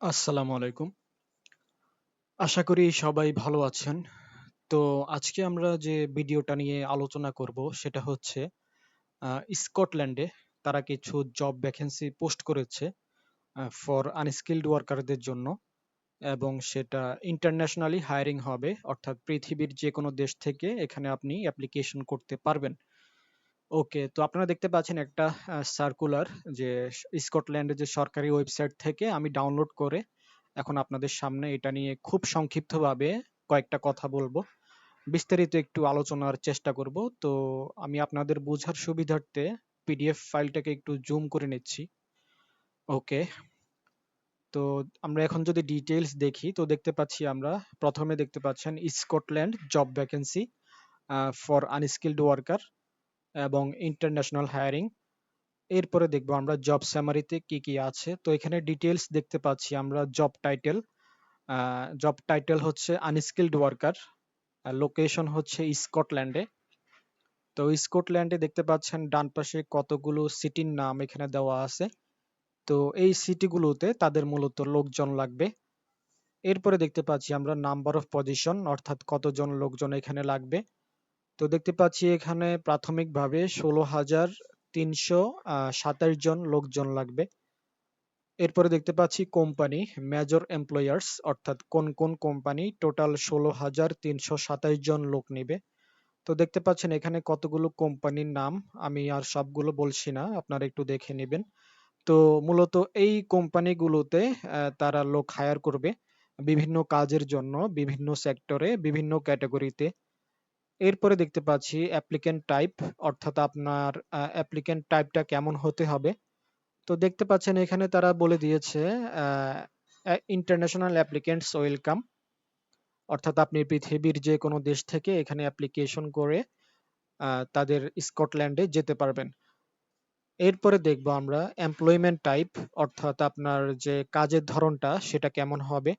আসসালামু আলাইকুম। আশা করি সবাই ভালো আছেন। তো আজকে আমরা যে ভিডিওটা নিয়ে আলোচনা করব সেটা হচ্ছে স্কটল্যান্ডে তারা কিছু জব ভ্যাকেন্সি পোস্ট করেছে ফর আনস্কিলড ওয়ার্কারদের জন্য এবং সেটা ইন্টারন্যাশনালি হায়ারিং হবে, অর্থাৎ পৃথিবীর যেকোনো দেশ থেকে এখানে আপনি অ্যাপ্লিকেশন করতে পারবেন। ওকে, তো আপনারা দেখতে পাচ্ছেন একটা সার্কুলার যে স্কটল্যান্ডের যে সরকারি ওয়েবসাইট থেকে আমি ডাউনলোড করে এখন আপনাদের সামনে এটা নিয়ে খুব সংক্ষিপ্তভাবে কয়েকটা কথা বলব। বিস্তারিত একটু আলোচনার চেষ্টা করব। তো আমি আপনাদের বোঝার সুবিধার্থে পিডিএফ ফাইলটাকে একটু জুম করে নিচ্ছি। ওকে। তো আমরা এখন যদি ডিটেলস দেখি তো দেখতে পাচ্ছি আমরা প্রথমে দেখতে পাচ্ছেন Scotland job vacancy for unskilled worker এবং ইন্টারন্যাশনাল হায়ারিং। এরপরে দেখব আমরা জব সামারিতে কি, কি আছে। তো এখানে ডিটেলস দেখতে পাচ্ছি আমরা জব টাইটেল। জব টাইটেল হচ্ছে আনস্কিলড ওয়ার্কার। লোকেশন হচ্ছে স্কটল্যান্ডে। তো স্কটল্যান্ডে দেখতে পাচ্ছেন ডান পাশে কতগুলো সিটির নাম এখানে দেওয়া আছে। তো এই সিটিগুলোতে তাদের মূলত লোকজন লাগবে। এরপরে দেখতে পাচ্ছি আমরা নাম্বার অফ পজিশন অর্থাৎ কতজন লোকজন এখানে লাগবে। তো দেখতে পাচ্ছি এখানে প্রাথমিকভাবে ১৬৩২৭ জন লোকজন লাগবে। এরপরে দেখতে পাচ্ছি কোম্পানি মেজর এমপ্লয়ার্স অর্থাৎ কোন, কোন কোম্পানি টোটাল ১৬৩২৭ জন লোক নেবে তো দেখতে পাচ্ছেন এখানে কতগুলো কোম্পানির নাম আমি আর সবগুলো বলছি না আপনারা একটু দেখে নেবেন তো মূলত এই কোম্পানিগুলোতে তারা লোক হায়ার করবে বিভিন্ন কাজের জন্য বিভিন্ন সেক্টরে বিভিন্ন ক্যাটেগরিতে। এরপরে দেখতে পাচ্ছি অ্যাপ্লিকেন্ট টাইপ অর্থাৎ আপনার অ্যাপ্লিকেন্ট টাইপটা কেমন হতে হবে। তো দেখতে পাচ্ছেন এখানে তারা বলে দিয়েছে ইন্টারন্যাশনাল অ্যাপ্লিক্যান্টস ওয়েলকাম। অর্থাৎ আপনি পৃথিবীর যে কোনো দেশ থেকে এখানে অ্যাপ্লিকেশন করে তাদের স্কটল্যান্ডে যেতে পারবেন। এরপরে দেখব আমরা এমপ্লয়মেন্ট টাইপ অর্থাৎ আপনার যে কাজের ধরনটা, সেটা কেমন হবে।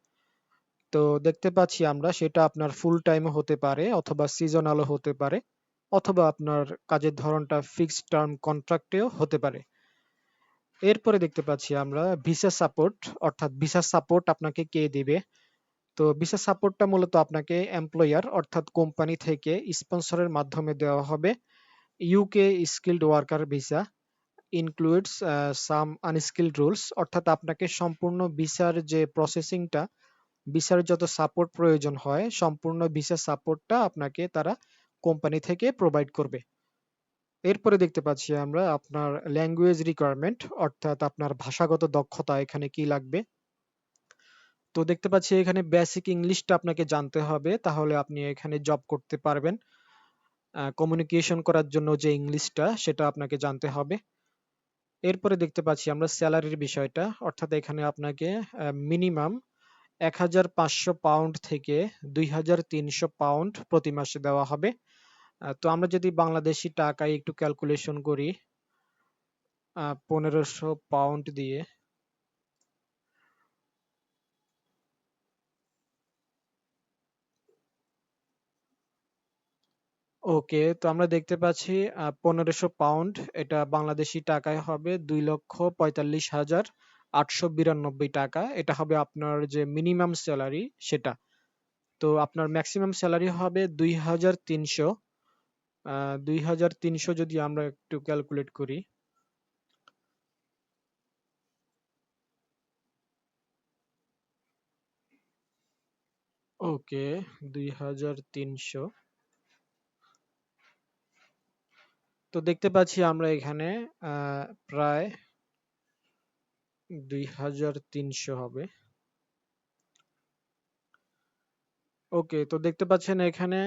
তো দেখতে পাচ্ছি আমরা সেটা আপনার ফুল টাইমও হতে পারে অথবা সিজনালও হতে পারে অথবা আপনার কাজের ধরনটা ফিক্সড টার্ম কন্ট্রাক্টেও হতে পারে। এরপরে দেখতে পাচ্ছি আমরা ভিসা সাপোর্ট অর্থাৎ ভিসা সাপোর্ট আপনাকে কে দিবে? তো ভিসা সাপোর্টটা মূলত আপনাকে এমপ্লয়ার অর্থাৎ কোম্পানি থেকে স্পন্সরের মাধ্যমে দেওয়া হবে। UK skilled worker visa includes some unskilled rules অর্থাৎ আপনাকে সম্পূর্ণ ভিসার যে প্রসেসিংটা ভিসার যত সাপোর্ট প্রয়োজন হয়, সম্পূর্ণ ভিসা সাপোর্টটা আপনাকে তারা কোম্পানি থেকে প্রোভাইড করবে। এরপরে দেখতে পাচ্ছি আমরা আপনার ল্যাঙ্গুয়েজ রিকোয়ারমেন্ট অর্থাৎ আপনার ভাষাগত দক্ষতা, এখানে কি লাগবে? তো দেখতে পাচ্ছি এখানে বেসিক ইংলিশটা আপনাকে জানতে হবে, তাহলে আপনি এখানে জব করতে পারবেন। কমিউনিকেশন করার জন্য যে ইংলিশটা সেটা আপনাকে জানতে হবে। এরপরে দেখতে পাচ্ছি আমরা স্যালারির বিষয়টা, অর্থাৎ এখানে আপনাকে আ মিনিমাম ১৫০০ পাউন্ড থেকে ২৩০০ পাউন্ড প্রতি মাসে দেওয়া হবে। তো আমরা যদি বাংলাদেশী টাকায় একটু ক্যালকুলেশন করি ১৫০০ পাউন্ড দিয়ে ওকে, তো আমরা দেখতে পাচ্ছি ১৫০০ পাউন্ড এটা বাংলাদেশী টাকায় হবে ২,৪৫,৮৯২ টাকা। এটা হবে আপনার যে মিনিমাম সেলারি সেটা। তো আপনার ম্যাক্সিমাম সেলারি হবে ২৩০০ আ ২৩০০ যদি আমরা একটু ক্যালকুলেট করি ওকে, ২৩০০ তো দেখতে পাচ্ছি আমরা এখানে আ প্রায় ২৩০০ হবে। ওকে, তো দেখতে পাচ্ছেন এখানে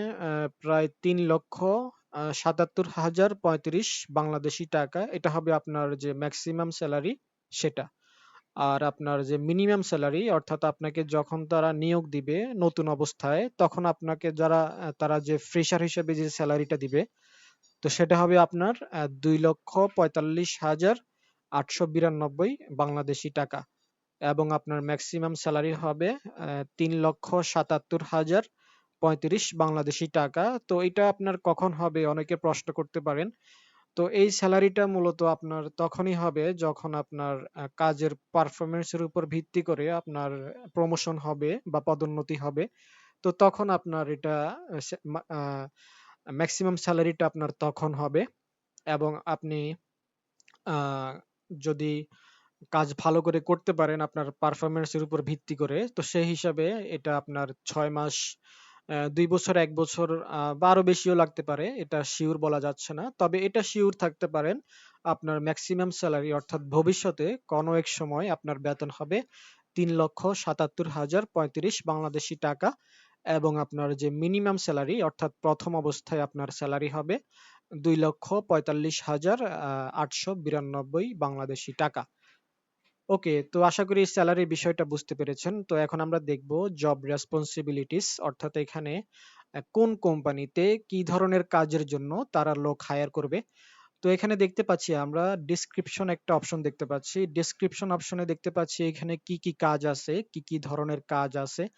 প্রায় ৩,৭৭,০৩৫ বাংলাদেশী টাকা। এটা হবে আপনার যে ম্যাক্সিমাম সেলারি সেটা। আর আপনার যে মিনিমাম সেলারি অর্থাৎ আপনাকে যখন তারা নিয়োগ দিবে নতুন অবস্থায় তখন আপনাকে যারা তারা যে ফ্রেশার হিসেবে যে সেলারিটা দিবে তো সেটা হবে আপনার আ ২,৪৫,৮৯২ বাংলাদেশী টাকা। এবং আপনার ম্যাক্সিমাম স্যালারি হবে আ ৩,৭৭,০৩৫ বাংলাদেশি টাকা। তো এটা আপনার কখন হবে অনেকে প্রশ্ন করতে পারেন। তো এই স্যালারিটা মূলত আপনার তখনই হবে যখন আপনার কাজের পারফরম্যান্স এর উপর ভিত্তি করে আপনার প্রমোশন হবে বা পদোন্নতি হবে। তো তখন আপনার এটা আ সে মা আ মেক্সিমাম স্যালারিটা আপনার তখন হবে এবং আপনি যদি কাজ ভালো করে করতে পারেন আপনার পারফরম্যান্স এর উপর ভিত্তি করে, তো সেই হিসাবে এটা আপনার ৬ মাস, ২ বছর, ১ বছর বা আরও বেশিও লাগতে পারে। এটা সিউর বলা যাচ্ছে না। তবে এটা সিউর থাকতে পারেন আপনার মেক্সিমাম স্যালারি অর্থাৎ ভবিষ্যতে কোনো এক সময় আপনার বেতন হবে তিন লক্ষ সাতাত্তর হাজার পঁয়ত্রিশ বাংলাদেশি টাকা এবং আপনার যে মিনিমাম স্যালারি অর্থাৎ প্রথম অবস্থায় আপনার স্যালারি হবে ২,৪৫,৮৯২ বাংলাদেশী টাকা। ওকে, তো আশা করি স্যালারির বিষয়টা বুঝতে পেরেছেন। তো এখন আমরা দেখব জব রেসপনসিবিলিটিস অর্থাৎ এখানে কোন কোম্পানিতে কি ধরনের কাজের জন্য তারা লোক হায়ার করবে। তো এখানে দেখতে পাচ্ছি আমরা ডিসক্রিপশন একটা অপশন দেখতে পাচ্ছি। ডেসক্রিপশন অপশনে দেখতে পাচ্ছি এখানে কি, কি কাজ আছে, কি, কি ধরনের কাজ আছে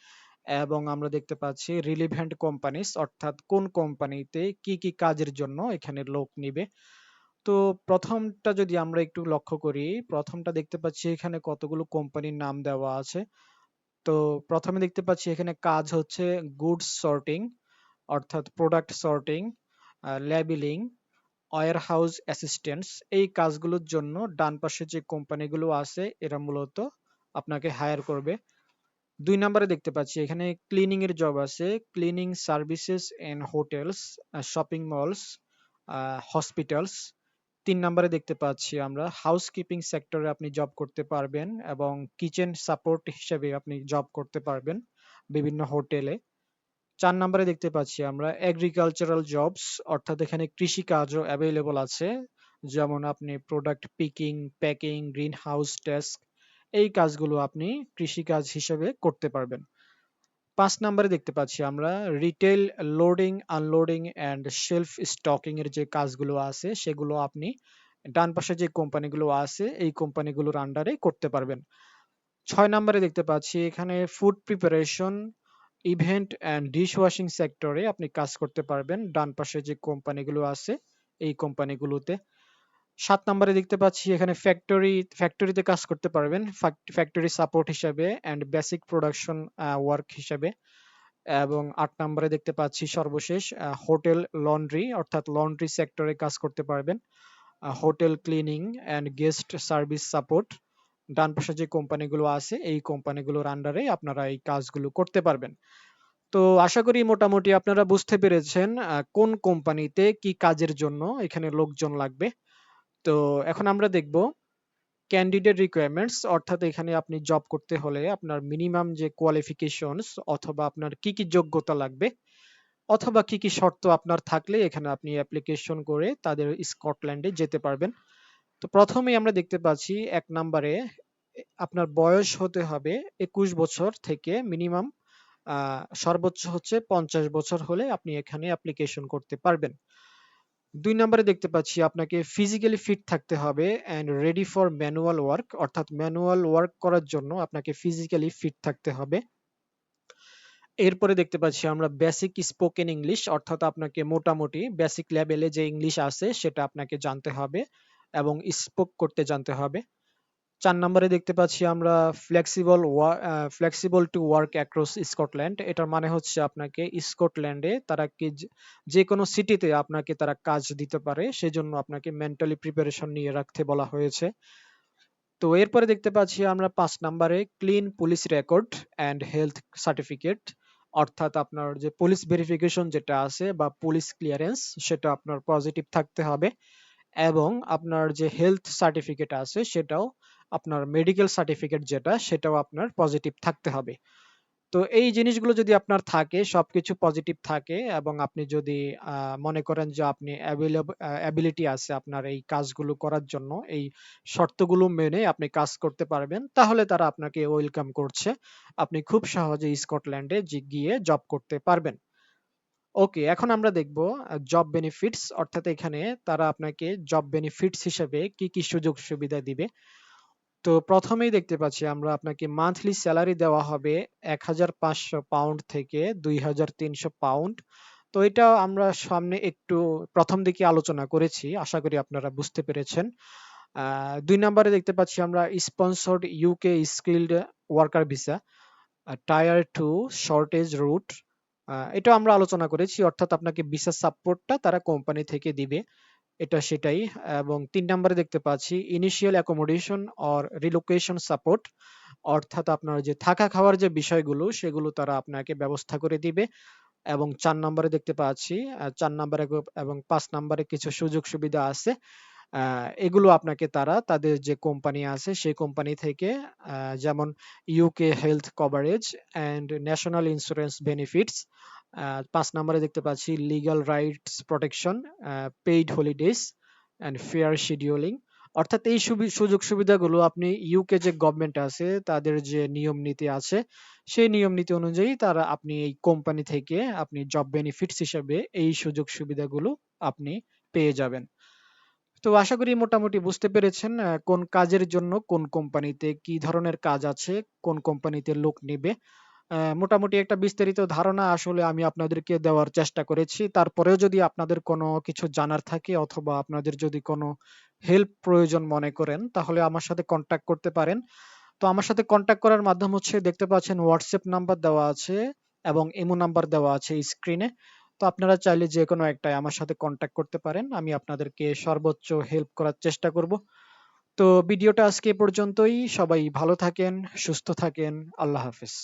এবং আমরা দেখতে পাচ্ছি রিলিভেন্ট কোম্পানিস অর্থাৎ কোন কোম্পানিতে কি, কি কাজের জন্য এখানে লোক নিবে। তো প্রথমটা যদি আমরা একটু লক্ষ্য করি, প্রথমটা দেখতে পাচ্ছি এখানে কতগুলো কোম্পানির নাম দেওয়া আছে। তো প্রথমে দেখতে পাচ্ছি এখানে কাজ হচ্ছে গুডস সর্টিং অর্থাৎ product sorting, uh ware warehouse assistants এই কাজগুলোর জন্য ডান পাশে যে কোম্পানিগুলো আছে এরা মূলত আপনাকে হায়ার করবে। ২ নাম্বারে দেখতে পাচ্ছি এখানে ক্লিনিং এর জব আছে। Cleaning services and hotels, shopping malls, hospitals. তিন নাম্বারে দেখতে পাচ্ছি আমরা হাউসকিপিং সেক্টরে আপনি জব করতে পারবেন এবং কিচেন সাপোর্ট হিসেবে আপনি জব করতে পারবেন বিভিন্ন হোটেলে। চার নাম্বারে দেখতে পাচ্ছি আমরা এগ্রিকালচারাল জবস অর্থাৎ এখানে কৃষিকাজও অ্যাভেলেবল আছে। যেমন আপনি product picking, packing, green house desk এই কাজগুলো আপনি কৃষিকাজ হিসেবে করতে পারবেন। ৫ নাম্বারে দেখতে পাচ্ছি আমরা retail loading, unloading and shelf stocking এর যে কাজগুলো আছে সেগুলো আপনি ডান পাশে যে কোম্পানিগুলো আছে এই কোম্পানিগুলোর আন্ডারে করতে পারবেন। ছয় নাম্বারে দেখতে পাচ্ছি এখানে food preparation, event and dish washing সেক্টরে আপনি কাজ করতে পারবেন ডান পাশে যে কোম্পানিগুলো আছে এই কোম্পানিগুলোতে। ৭ নাম্বারে দেখতে পাচ্ছি এখানে ফ্যাক্টরি ফ্যাক্টরিতে কাজ করতে পারবেন ফ্যাক্টরি সাপোর্ট হিসাবে অ্যান্ড বেসিক প্রোডাকশন ওয়ার্ক হিসাবে এবং আট নাম্বারে দেখতে পাচ্ছি সর্বশেষ হোটেল লন্ড্রি অর্থাৎ লন্ড্রি সেক্টরে কাজ করতে পারবেন। Hotel cleaning and guest service support ডান পাশে যে কোম্পানিগুলো আছে, এই কোম্পানিগুলোর আন্ডারে আপনারা এই কাজগুলো করতে পারবেন। তো আশা করি মোটামুটি আপনারা বুঝতে পেরেছেন কোন কোম্পানিতে কি কাজের জন্য এখানে লোকজন লাগবে। তো এখন আমরা দেখব ক্যান্ডিডেট রিকোয়ারমেন্টস অর্থাৎ এখানে আপনি জব করতে হলে আপনার মিনিমাম যে কোয়ালিফিকেশনস অথবা আপনার কি, কি যোগ্যতা লাগবে অথবা কি, কি শর্ত আপনার থাকলে এখানে আপনি অ্যাপ্লিকেশন করে তাদের স্কটল্যান্ডে যেতে পারবেন। তো ১ম এই আমরা দেখতে পাচ্ছি এক নাম্বারে আপনার বয়স হতে হবে ২১ বছর থেকে মিনিমাম সর্বোচ্চ হচ্ছে ৫০ বছর হলে আপনি এখানে অ্যাপ্লিকেশন করতে পারবেন। ২ নম্বরে দেখতে পাচ্ছি আপনাকে ফিজিক্যালি ফিট থাকতে হবে and ready for manual work অর্থাৎ ম্যানুয়াল ওয়ার্ক করার জন্য আপনাকে ফিজিক্যালি ফিট থাকতে হবে। এরপরে দেখতে পাচ্ছি আমরা বেসিক স্পোকেন ইংলিশ অর্থাৎ আপনাকে মোটামুটি বেসিক লেভেলে যে ইংলিশ আছে সেটা আপনাকে জানতে হবে এবং স্পোক করতে জানতে হবে। ৪ নাম্বারে দেখতে পাচ্ছি আমরা flexible flexible to work across Scotland এটার মানে হচ্ছে আপনাকে স্কটল্যান্ডে তারা কি যে কোনো সিটিতে আপনাকে তারা কাজ দিতে পারে, সেজন্য আপনাকে মেন্টালি প্রিপারেশন নিয়ে রাখতে বলা হয়েছে। তো এরপরে দেখতে পাচ্ছি আমরা পাঁচ নাম্বারে clean police record and health certificate অর্থাৎ আপনার যে পুলিশ ভেরিফিকেশন যেটা আছে বা পুলিশ ক্লিয়ারেন্স সেটা আপনার পজিটিভ থাকতে হবে। এবং আপনার যে হেলথ সার্টিফিকেট আছে, সেটাও আপনার মেডিকেল সার্টিফিকেট যেটা সেটাও আপনার পজিটিভ থাকতে হবে। তো এই জিনিসগুলো যদি আপনার থাকে সবকিছু পজিটিভ থাকে এবং আপনি যদি মনে করেন যে আপনি অ্যাবিলিটি আছে আপনার এই কাজগুলো করার জন্য, এই শর্তগুলো মেনে আপনি কাজ করতে পারবেন, তাহলে তারা আপনাকে ওয়েলকাম করছে। আপনি খুব সহজেই স্কটল্যান্ডে গিয়ে জব করতে পারবেন। ওকে, এখন আমরা দেখব জব বেনিফিটস অর্থাৎ এখানে তারা আপনাকে জব বেনিফিটস হিসেবে কি, কি সুযোগ সুবিধা দিবে। তো ১ম এই দেখতে পাচ্ছি আমরা আপনাকে মান্থলি স্যালারি দেওয়া হবে ৳১৫০০ থেকে ৳২৩০০ তো এটা আমরা সামনে একটু প্রথম দিকে আলোচনা করেছি, আশা করি আপনারা বুঝতে পেরেছেন। দুই নম্বরে দেখতে পাচ্ছি আমরা sponsored UK skilled worker visa tier two shortage route এটা আমরা আলোচনা করেছি, অর্থাৎ আপনাকে ভিসা সাপোর্টটা তারা কোম্পানি থেকে দিবে। এটা সেটাই। এবং তিন নম্বরে দেখতে পাচ্ছি initial accommodation or relocation support অর্থাৎ আপনার যে থাকা খাওয়ার যে বিষয়গুলো, সেগুলো তারা আপনাকে ব্যবস্থা করে দিবে। এবং চার নম্বরে দেখতে পাচ্ছি চার নম্বরে এবং পাঁচ নম্বরে কিছু সুযোগ সুবিধা আছে। এগুলো আপনাকে তারা, তাদের যে কোম্পানি আছে, সেই কোম্পানি থেকে যেমন UK health coverage and national insurance benefits পাঁচ নম্বরে দেখতে পাচ্ছি legal rights protection paid holidays and fair scheduling অর্থাৎ এই সুযোগ সুবিধাগুলো আপনি ইউকে যে গভর্নমেন্ট আছে, তাদের যে নিয়ম নীতি আছে, সেই নিয়ম নীতি অনুযায়ী তারা আপনি এই কোম্পানি থেকে আপনি জব বেনিফিটস হিসেবে এই সুযোগ সুবিধাগুলো আপনি পেয়ে যাবেন। তো আশা করি মোটামুটি বুঝতে পেরেছেন কোন কাজের জন্য কোন কোম্পানিতে কি ধরনের কাজ আছে, কোন কোম্পানিতে লোক নিবে। মোটামুটি একটা বিস্তারিত ধারণা আসলে আমি আপনাদেরকে দেওয়ার চেষ্টা করেছি। তারপরেও যদি আপনাদের কোনো কিছু জানার থাকে অথবা আপনাদের যদি কোনো হেল্প প্রয়োজন মনে করেন, তাহলে আমার সাথে কন্ট্যাক্ট করতে পারেন। তো আমার সাথে কন্ট্যাক্ট করার মাধ্যম হচ্ছে, দেখতে পাচ্ছেন হোয়াটসঅ্যাপ নাম্বার দেওয়া আছে এবং ইমো নাম্বার দেওয়া আছে স্ক্রিনে তো আপনারা চাইলে যে কোনো একটাই আমার সাথে কন্ট্যাক্ট করতে পারেন। আমি আপনাদেরকে সর্বোচ্চ হেল্প করার চেষ্টা করব। তো ভিডিওটা আজকে পর্যন্তই। সবাই ভালো থাকেন, সুস্থ থাকেন। আল্লাহ হাফেজ।